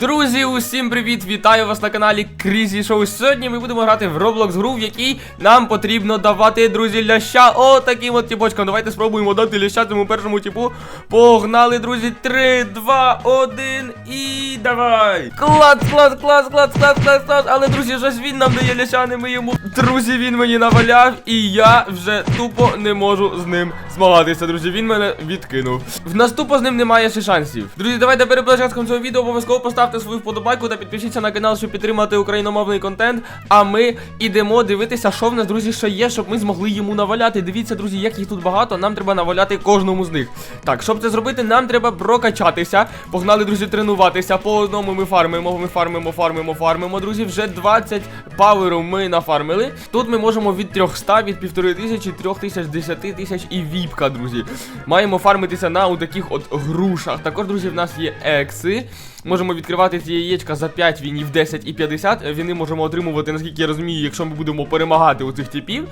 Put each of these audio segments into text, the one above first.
Друзі, усім привіт! Вітаю вас на каналі Крізі Шоу. Сьогодні ми будемо грати в Roblox гру, в якій нам потрібно давати, друзі, ляща. О, таким от тіпочкам. Давайте спробуємо дати ляща цьому першому типу. Погнали, друзі. 3, 2, 1 і давай! Клас, клас, клас, клас, клас, клас, клас. Але, друзі, щось він нам дає ляща, не ми йому. Друзі, він мені наваляв, і я вже тупо не можу з ним змагатися, друзі. Він мене відкинув. В нас тупо з ним немає ще шансів. Друзі, давайте перед початком цього відео обов'язково поставте свою вподобайку та підпишіться на канал, щоб підтримати україномовний контент. А ми ідемо дивитися, що в нас, друзі, ще є, щоб ми змогли йому наваляти. Дивіться, друзі, як їх тут багато. Нам треба наваляти кожному з них. Так, щоб це зробити, нам треба прокачатися. Погнали, друзі, тренуватися. По одному ми фармимо, ми фармимо, фармимо, фармимо. Друзі, вже 20 паверу ми нафармили. Тут ми можемо від 300, від 1500, 3000, 10 тисяч і віпка, друзі. Маємо фармитися на у таких от грушах. Також, друзі, в нас є екси. Можемо відкривати ці яєчка за 5 вінів, 10 і 50. Віни можемо отримувати, наскільки я розумію, якщо ми будемо перемагати у цих типів.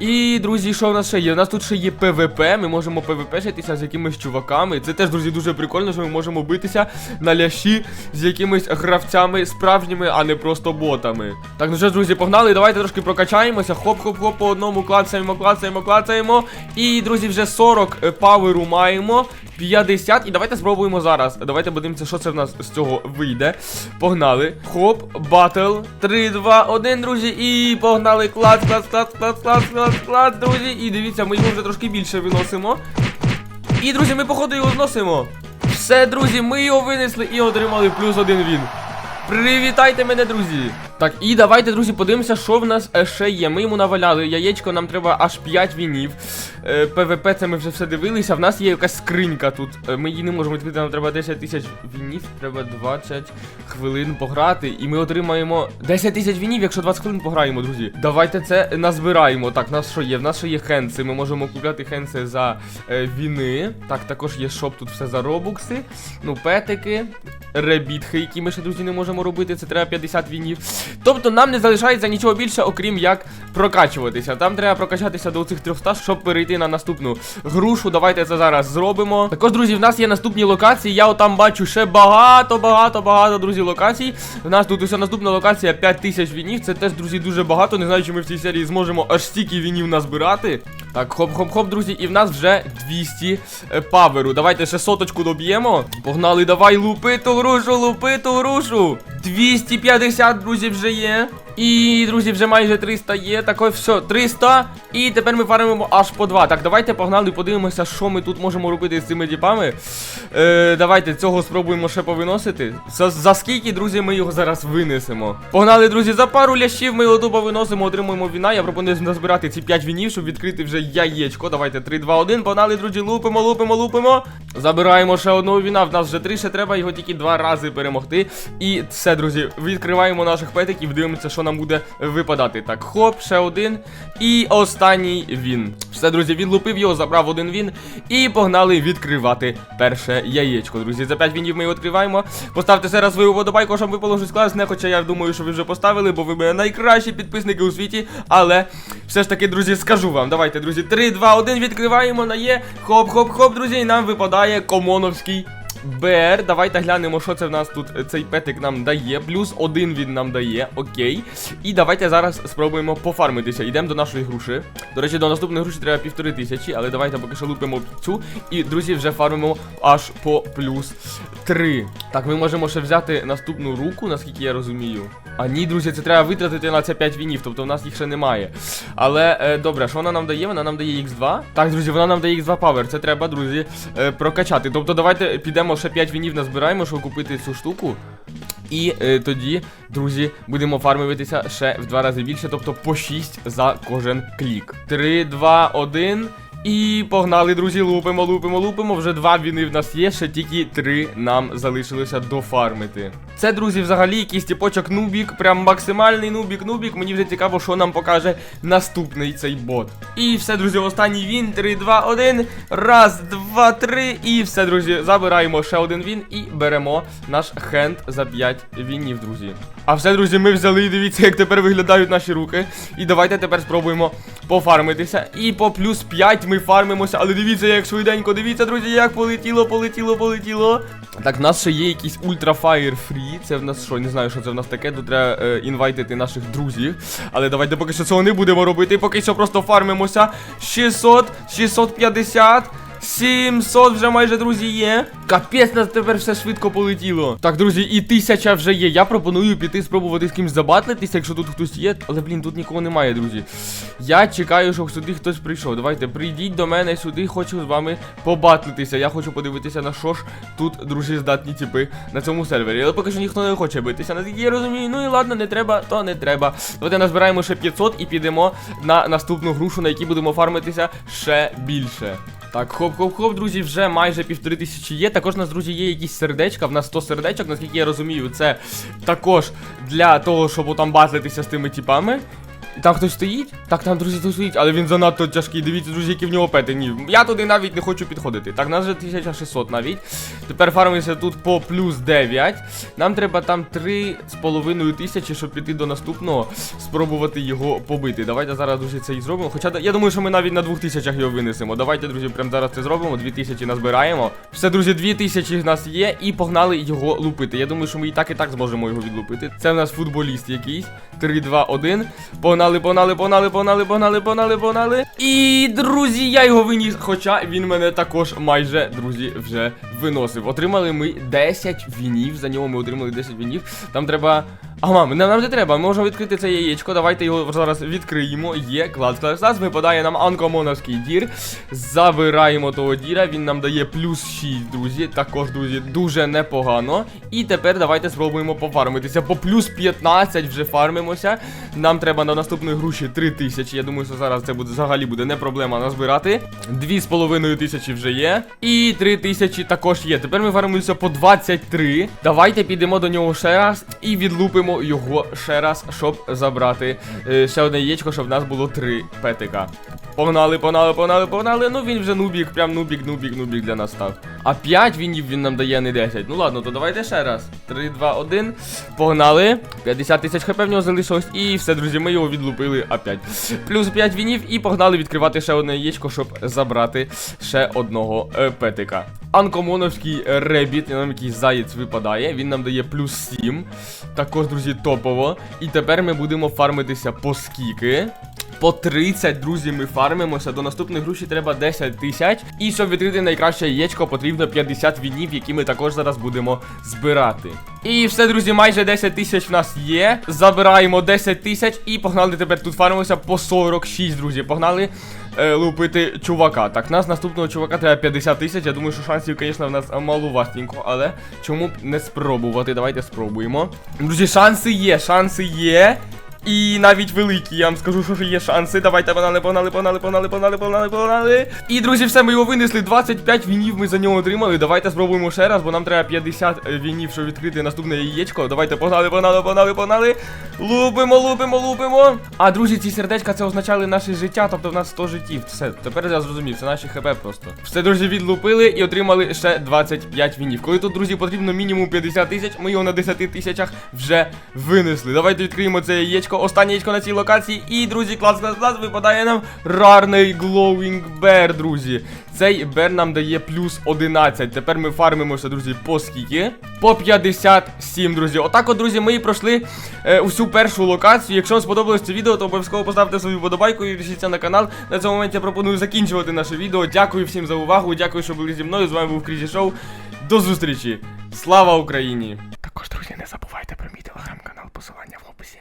І, друзі, що в нас ще є? У нас тут ще є ПВП. Ми можемо ПВПшитися з якимись чуваками. Це теж, друзі, дуже прикольно, що ми можемо битися на ляші з якимись гравцями справжніми, а не просто ботами. Так, ну що друзі, погнали. Давайте трошки прокачаємося. Хоп-хоп-хоп, по одному клацаємо, клацаємо, клацаємо. І, друзі, вже 40 е, паверу маємо. 50. І давайте спробуємо зараз. Давайте подивимося, що це в нас з цього вийде. Погнали. Хоп, батл. 3, 2, 1, друзі. І погнали. Клас, клас, клас, клас, клас, клас, клас, друзі. І дивіться, ми його вже трошки більше виносимо. І, друзі, ми, походу, його зносимо. Все, друзі, ми його винесли і отримали плюс один він. Привітайте мене, друзі! Так, і давайте, друзі, подивимося, що в нас е, ще є. Ми йому наваляли яєчко, нам треба аж 5 вінів. Е, ПВП, це ми вже все дивилися. В нас є якась скринька тут. Е, ми її не можемо відкрити, нам треба 10 тисяч вінів, треба 20 хвилин пограти. І ми отримаємо 10 тисяч вінів, якщо 20 хвилин пограємо, друзі. Давайте це назбираємо. Так, в нас що є? В нас ще є хенси. Ми можемо купляти хенси за е, віни. Так, також є шоп, тут все за робукси. Ну, петики, ребітхи, які ми ще, друзі, не можемо робити. Це треба 50 вінів. Тобто нам не залишається нічого більше, окрім як прокачуватися. Там треба прокачатися до цих 300, щоб перейти на наступну грушу. Давайте це зараз зробимо. Також, друзі, в нас є наступні локації. Я отам бачу ще багато, багато, багато, друзі, локацій. У нас тут уся наступна локація 5000 вінів. Це теж, друзі, дуже багато. Не знаю, чи ми в цій серії зможемо аж стільки вінів назбирати. Так, хоп-хоп-хоп, друзі, і в нас вже 200 е, паверу. Давайте ще соточку доб'ємо. Погнали, давай, лупи ту грушу, лупи ту грушу. 250, друзі, вже є. І, друзі, вже майже 300 є. Так ось все, 300. І тепер ми фармимо аж по 2. Так, давайте погнали, подивимося, що ми тут можемо робити з цими діпами. Е, Давайте цього спробуємо ще повиносити. За, за скільки, друзі, ми його зараз винесемо. Погнали, друзі, за пару лящів ми його тупо виносимо, отримуємо віна. Я пропоную назбирати ці 5 вінів, щоб відкрити вже яєчко. Давайте 3, 2, 1. Погнали, друзі, лупимо, лупимо, лупимо. Забираємо ще одного віна. В нас вже 3, ще треба його тільки два рази перемогти. І все, друзі, відкриваємо наших петиків, дивимося, що нам буде випадати. Так, хоп, ще один. І останній він. Все, друзі, він лупив його, забрав один він. І погнали відкривати перше яєчко. Друзі, за 5 вінів ми його відкриваємо. Поставте зараз свою водобайку, щоб випало щось класне. Хоча я думаю, що ви вже поставили, бо ви мене найкращі підписники у світі. Але все ж таки, друзі, скажу вам. Давайте, друзі, 3, 2, 1, відкриваємо на є. Хоп-хоп-хоп, друзі, і нам випадає комоновський. БР, давайте глянемо, що це в нас тут цей петик нам дає. Плюс один він нам дає, окей. І давайте зараз спробуємо пофармитися. Йдемо до нашої груші. До речі, до наступної груші треба півтори тисячі, але давайте поки що лупимо цю. І, друзі, вже фармимо аж по плюс 3. Так, ми можемо ще взяти наступну руку, наскільки я розумію. А ні, друзі, це треба витратити на це 5 вінів, тобто в нас їх ще немає. Але е, добре, що вона нам дає? Вона нам дає X2. Так, друзі, вона нам дає X2 Power. Це треба, друзі, е, прокачати. Тобто, давайте підемо ще 5 вінів назбираємо, щоб купити цю штуку. І е, тоді, друзі, будемо фармитися ще в два рази більше, тобто по 6 за кожен клік. 3, 2, 1. І погнали, друзі, лупимо, лупимо, лупимо. Вже два віни в нас є, ще тільки три нам залишилося дофармити. Це, друзі, взагалі якийсь типочок нубік, прям максимальний нубік, нубік. Мені вже цікаво, що нам покаже наступний цей бот. І все, друзі, останній він. 3, 2, 1. Раз, два, три. І все, друзі, забираємо ще один він і беремо наш хенд за 5 вінів, друзі. А все, друзі, ми взяли дивіться, як тепер виглядають наші руки. І давайте тепер спробуємо пофармитися. І по плюс 5 ми фармимося. Але дивіться, як швиденько, дивіться, друзі, як полетіло, полетіло, полетіло. Так, в нас ще є якийсь ультрафаєр фрі. Це в нас що, не знаю, що це в нас таке. Тут треба е, інвайтити наших друзів. Але давайте поки що цього не будемо робити. Поки що просто фармимося. 600, 650. 700 вже майже, друзі, є. Капець, нас тепер все швидко полетіло. Так, друзі, і тисяча вже є. Я пропоную піти спробувати з кимось забатлитися, якщо тут хтось є. Але, блін, тут нікого немає, друзі. Я чекаю, щоб сюди хтось прийшов. Давайте, прийдіть до мене сюди, хочу з вами побатлитися. Я хочу подивитися, на що ж тут, друзі, здатні типи на цьому сервері. Але поки що ніхто не хоче битися. Наскільки я розумію, ну і ладно, не треба, то не треба. Давайте назбираємо ще 500 і підемо на наступну грушу, на якій будемо фармитися ще більше. Так, хоп-хоп-хоп, друзі, вже майже півтори тисячі є. Також у нас, друзі, є якісь сердечка. В нас 100 сердечок, наскільки я розумію, це також для того, щоб там батлитися з тими типами. І там хтось стоїть? Так, там, друзі, хтось стоїть, але він занадто тяжкий. Дивіться, друзі, які в нього пети. Ні, я туди навіть не хочу підходити. Так, нас вже 1600 навіть. Тепер фармимося тут по плюс 9. Нам треба там 3,5 тисячі, щоб піти до наступного, спробувати його побити. Давайте зараз, друзі, це і зробимо. Хоча я думаю, що ми навіть на 2000 його винесемо. Давайте, друзі, прямо зараз це зробимо. 2000 назбираємо. Все, друзі, 2000 в нас є, і погнали його лупити. Я думаю, що ми і так і так зможемо його відлупити. Це в нас футболіст якийсь. 3, 2, 1. Погнали, погнали, погнали, погнали, погнали, погнали, погнали. І, друзі, я його виніс. Хоча він мене також майже, друзі, вже виносив. Отримали ми 10 вінів. За нього ми отримали 10 вінів. Там треба. Ага, нам, нам не треба. Ми можемо відкрити це яєчко. Давайте його зараз відкриємо. Є клас, клас, клас. Випадає нам анкомоновський дір. Забираємо того діра. Він нам дає плюс 6, друзі. Також, друзі, дуже непогано. І тепер давайте спробуємо пофармитися. По плюс 15 вже фармимося. Нам треба на наступної груші 3 тисячі. Я думаю, що зараз це буде взагалі буде не проблема назбирати. 2,5 тисячі вже є. І 3 тисячі також є. Тепер ми фармимося по 23. Давайте підемо до нього ще раз і відлупимо його ще раз, щоб забрати е, ще одне яєчко, щоб в нас було три петика. Погнали, погнали, погнали, погнали. Ну він вже нубік, прям нубік, нубік, нубік для нас став. А 5 вінів він нам дає, не 10. Ну ладно, то давайте ще раз. 3, 2, 1. Погнали. 50 тисяч хп в нього залишилось. І все, друзі, ми його відлупили опять. Плюс 5 вінів і погнали відкривати ще одне яєчко, щоб забрати ще одного е, петика. Анкомоновський ребіт, нам якийсь заєць випадає. Він нам дає плюс 7. Також, друзі, топово. І тепер ми будемо фармитися по скільки. По 30, друзі, ми фармимося. До наступної груші треба 10 тисяч. І щоб відкрити найкраще яєчко, потрібно 50 вінів, які ми також зараз будемо збирати. І все, друзі, майже 10 тисяч в нас є. Забираємо 10 тисяч і погнали тепер тут фармимося по 46, друзі. Погнали е, лупити чувака. Так, нас наступного чувака треба 50 тисяч. Я думаю, що шансів, звісно, в нас малувастенько, але чому б не спробувати? Давайте спробуємо. Друзі, шанси є, шанси є. І навіть великі, я вам скажу, що є шанси. Давайте погнали, погнали, погнали, погнали, погнали, погнали, погнали. І, друзі, все, ми його винесли. 25 вінів ми за нього отримали. Давайте спробуємо ще раз, бо нам треба 50 вінів, щоб відкрити наступне яєчко. Давайте погнали, погнали, погнали, погнали. Лупимо, лупимо, лупимо. А, друзі, ці сердечка це означали наше життя, тобто в нас 100 життів. Все, тепер я зрозумів, це наші хп просто. Все, друзі, відлупили і отримали ще 25 вінів. Коли тут, друзі, потрібно мінімум 50 тисяч, ми його на 10 тисячах вже винесли. Давайте відкриємо це яєчко. Останнє яєчко на цій локації. І, друзі, клас, клас, клас, випадає нам рарний Glowing Bear, друзі. Цей бер нам дає плюс 11. Тепер ми фармимося, друзі, по скільки? По 57, друзі. Отак, от, друзі, ми і пройшли е, усю першу локацію. Якщо вам сподобалось це відео, то обов'язково поставте свою вподобайку і підпишіться на канал. На цьому моменті я пропоную закінчувати наше відео. Дякую всім за увагу. Дякую, що були зі мною. З вами був Крізі Шоу. До зустрічі! Слава Україні! Також, друзі, не забувайте про мій телеграм-канал, посилання в описі.